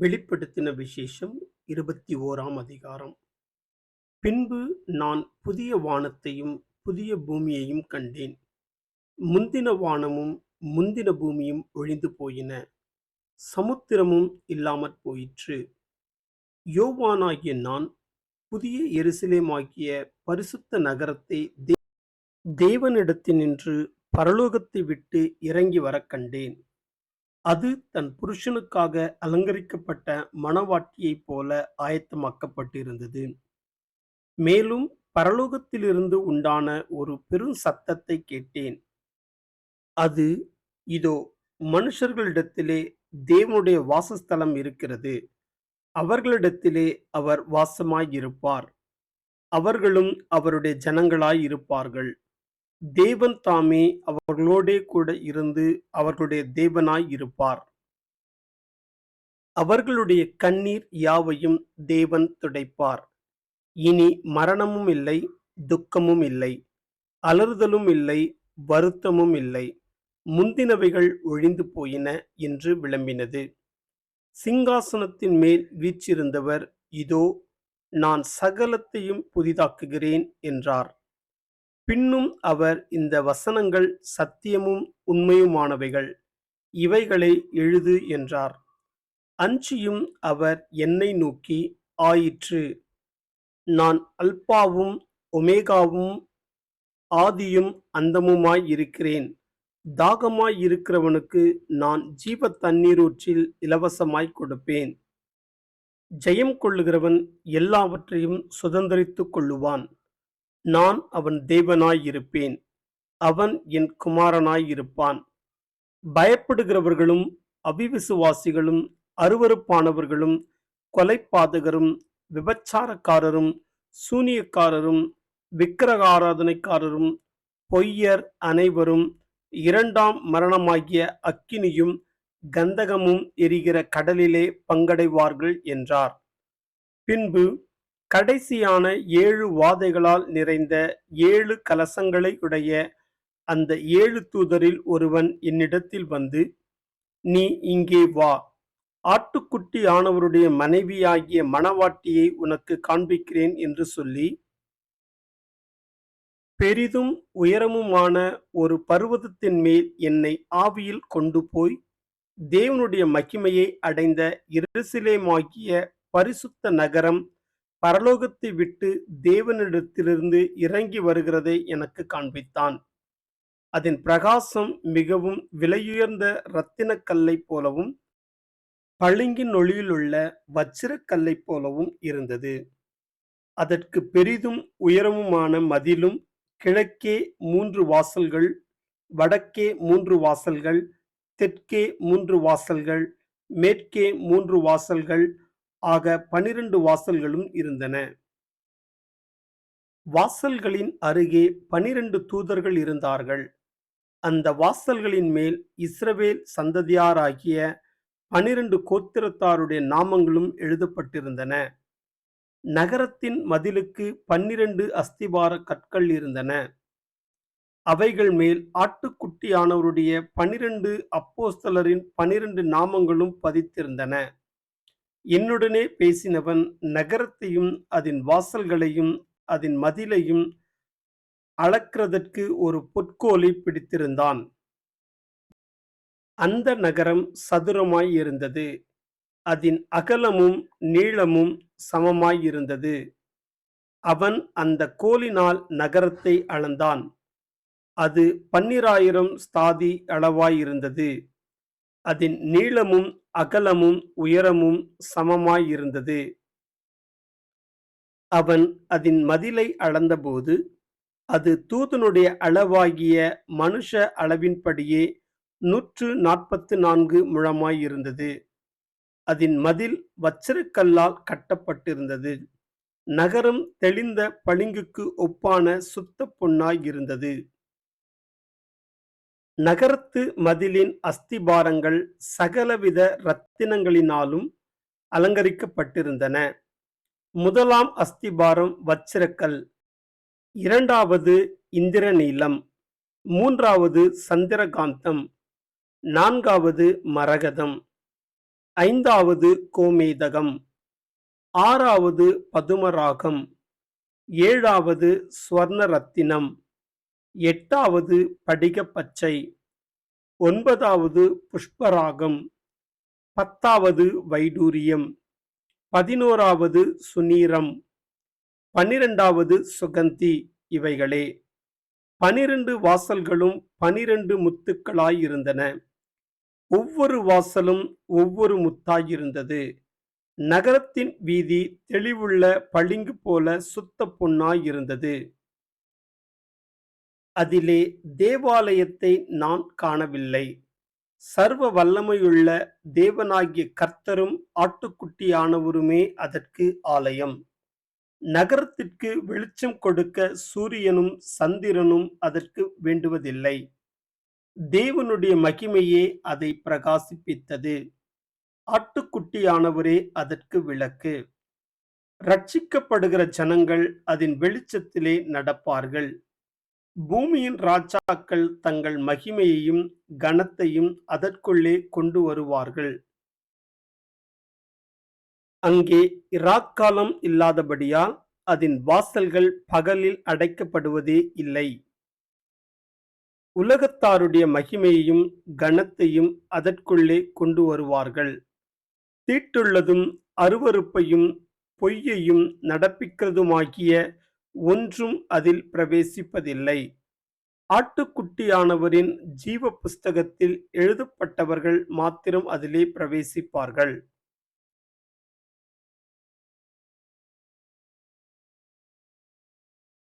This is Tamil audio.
வெளிப்படுத்தின விசேஷம் இருபத்தி ஓராம் அதிகாரம். பின்பு நான் புதிய வானத்தையும் புதிய பூமியையும் கண்டேன். முந்தின வானமும் முந்தின பூமியும் ஒழிந்து போயின. சமுத்திரமும் இல்லாமற் போயிற்று. யோவானாகிய நான் புதிய எருசலேமாகிய பரிசுத்த நகரத்தை தே- தேவனிடத்தினின்று பரலோகத்தை விட்டு இறங்கி வரக் கண்டேன். அது தன் புருஷனுக்காக அலங்கரிக்கப்பட்ட மணவாட்டியைப் போல ஆயத்தமாக்கப்பட்டிருந்தது. மேலும் பரலோகத்திலிருந்து உண்டான ஒரு பெரும் சத்தத்தை கேட்டேன். அது இதோ மனுஷர்களிடத்திலே தேவனுடைய வாசஸ்தலம் இருக்கிறது. அவர்களிடத்திலே அவர் வாசமாயிருப்பார். அவர்களும் அவருடைய ஜனங்களாய் இருப்பார்கள் தேவன் தாமே அவர்களோடே கூட இருந்து அவர்களுடைய தேவனாய் இருப்பார். அவர்களுடைய கண்ணீர் யாவையும் தேவன் துடைப்பார். இனி மரணமும் இல்லை துக்கமும் இல்லை அலறுதலும் இல்லை வருத்தமும் இல்லை முந்தினவைகள் ஒழிந்து போயின என்று விளம்பினது. சிங்காசனத்தின் மேல் வீச்சிருந்தவர் இதோ நான் சகலத்தையும் புதிதாக்குகிறேன் என்றார். பின்னும் அவர் இந்த வசனங்கள் சத்தியமும் உண்மையுமானவைகள். இவைகளை எழுது என்றார். அஞ்சியும் அவர் என்னை நோக்கி ஆயிற்று. நான் அல்பாவும் ஒமேகாவும் ஆதியும் அந்தமுமாய் இருக்கிறேன். தாகமாய் இருக்கிறவனுக்கு நான் ஜீவ தண்ணீரூற்றில் இலவசமாய் கொடுப்பேன். ஜெயம் கொள்ளுகிறவன் எல்லாவற்றையும் சுதந்தரித்துக் கொள்ளுவான். நான் அவன் தேவனாயிருப்பேன். அவன் என் குமாரனாய் இருப்பான் பயப்படுகிறவர்களும் அவிவிசுவாசிகளும் அருவருப்பானவர்களும் கொலைப்பாதகரும் விபச்சாரக்காரரும் சூனியக்காரரும் விக்கிரகாராதனைக்காரரும் பொய்யர் அனைவரும் இரண்டாம் மரணமாகிய அக்கினியும் கந்தகமும் எரிகிற கடலிலே பங்கடைவார்கள் என்றார். பின்பு கடைசியான ஏழு வாதைகளால் நிறைந்த ஏழு கலசங்களை உடைய அந்த ஏழு தூதரில் ஒருவன் என்னிடத்தில் வந்து நீ இங்கே வா. ஆட்டுக்குட்டி ஆனவருடைய மனைவியாகிய மணவாட்டியை உனக்கு காண்பிக்கிறேன் என்று சொல்லி பெரிதும் உயரமுமான ஒரு பருவதத்தின் மேல் என்னை ஆவியில் கொண்டு போய் தேவனுடைய மகிமையை அடைந்த இருசிலேமாகிய பரிசுத்த நகரம் பரலோகத்தை விட்டு தேவனிடத்திலிருந்து இறங்கி வருகிறதை எனக்கு காண்பித்தான். அதன் பிரகாசம் மிகவும் விலையுயர்ந்த இரத்தினக்கல்லை போலவும் பளிங்கின் ஒளியிலுள்ள வச்சிரக்கல்லை போலவும் இருந்தது. அதற்கு பெரிதும் உயரமுமான மதிலும் கிழக்கே மூன்று வாசல்கள் வடக்கே மூன்று வாசல்கள் தெற்கே மூன்று வாசல்கள் மேற்கே மூன்று வாசல்கள் ஆக பனிரெண்டு வாசல்களும் இருந்தன. வாசல்களின் அருகே பனிரெண்டு தூதர்கள் இருந்தார்கள். அந்த வாசல்களின் மேல் இஸ்ரவேல் சந்ததியாராகிய பனிரெண்டு கோத்திரத்தாருடைய நாமங்களும் எழுதப்பட்டிருந்தன. நகரத்தின் மதிலுக்கு பன்னிரண்டு அஸ்திபார கற்கள் இருந்தன. அவைகள் மேல் ஆட்டுக்குட்டியானவருடைய பனிரெண்டு அப்போஸ்தலரின் பனிரெண்டு நாமங்களும் பதித்திருந்தன. என்னுடனே பேசினவன் நகரத்தையும் அதன் வாசல்களையும் அதன் மதிலையும் அளக்கிறதற்கு ஒரு பொற்கோலை பிடித்திருந்தான். அந்த நகரம் சதுரமாய் இருந்தது. அதன் அகலமும் நீளமும் சமமாய் இருந்தது. அவன் அந்த கோலினால் நகரத்தை அளந்தான். அது பன்னிராயிரம் ஸ்தாதி அளவாயிருந்தது அதன் நீளமும் அகலமும் உயரமும் சமமாயிருந்தது. அவன் அதன் மதிலை அளந்தபோது அது தூதனுடைய அளவாகிய மனுஷ அளவின்படியே நூற்று நாற்பத்து நான்கு முழமாயிருந்தது. அதன் மதில் வச்சிரக்கல்லால் கட்டப்பட்டிருந்தது. நகரம் தெளிந்த பளிங்குக்கு ஒப்பான சுத்த பொன்னாயிருந்தது. நகரத்து மதிலின் அஸ்திபாரங்கள் சகலவித இரத்தினங்களினாலும் அலங்கரிக்கப்பட்டிருந்தன. முதலாம் அஸ்திபாரம் வச்சிரக்கல். இரண்டாவது இந்திரநீலம். மூன்றாவது சந்திரகாந்தம். நான்காவது மரகதம். ஐந்தாவது கோமேதகம். ஆறாவது பதுமராகம். ஏழாவது ஸ்வர்ணரத்தினம். எட்டாவது படிகப்பச்சை ஒன்பதாவது புஷ்பராகம் பத்தாவது வைடூரியம் பதினோராவது சுனீரம் பன்னிரெண்டாவது சுகந்தி இவைகளே. பனிரெண்டு வாசல்களும் பனிரெண்டு முத்துக்களாயிருந்தன ஒவ்வொரு வாசலும் ஒவ்வொரு முத்தாயிருந்தது. நகரத்தின் வீதி தெளிவுள்ள பளிங்கு போல சுத்த பொன்னாயிருந்தது அதிலே தேவாலயத்தை நான் காணவில்லை. சர்வ வல்லமையுள்ள தேவனாகிய கர்த்தரும் ஆட்டுக்குட்டியானவருமே அதற்கு ஆலயம். நகரத்திற்கு வெளிச்சம் கொடுக்க சூரியனும் சந்திரனும் அதற்கு வேண்டுவதில்லை. தேவனுடைய மகிமையே அதை பிரகாசிப்பித்தது. ஆட்டுக்குட்டியானவரே அதற்கு விளக்கு. ரட்சிக்கப்படுகிற ஜனங்கள் அதன் வெளிச்சத்திலே நடப்பார்கள். பூமியின் ராஜாக்கள் தங்கள் மகிமையையும் கனத்தையும் அதற்குள்ளே கொண்டு வருவார்கள். அங்கே இராக்காலம் இல்லாதபடியால் அதன் வாசல்கள் பகலில் அடைக்கப்படுவதே இல்லை. உலகத்தாருடைய மகிமையையும் கனத்தையும் அதற்குள்ளே கொண்டு வருவார்கள். தீட்டுள்ளதும் அருவருப்பையும் பொய்யையும் நடப்பிக்கிறதுமாகிய ஒன்றும் அதில் பிரவேசிப்பதில்லை. ஆட்டுக்குட்டியானவரின் ஜீவ புஸ்தகத்தில் எழுதப்பட்டவர்கள் மாத்திரம் அதிலே பிரவேசிப்பார்கள்.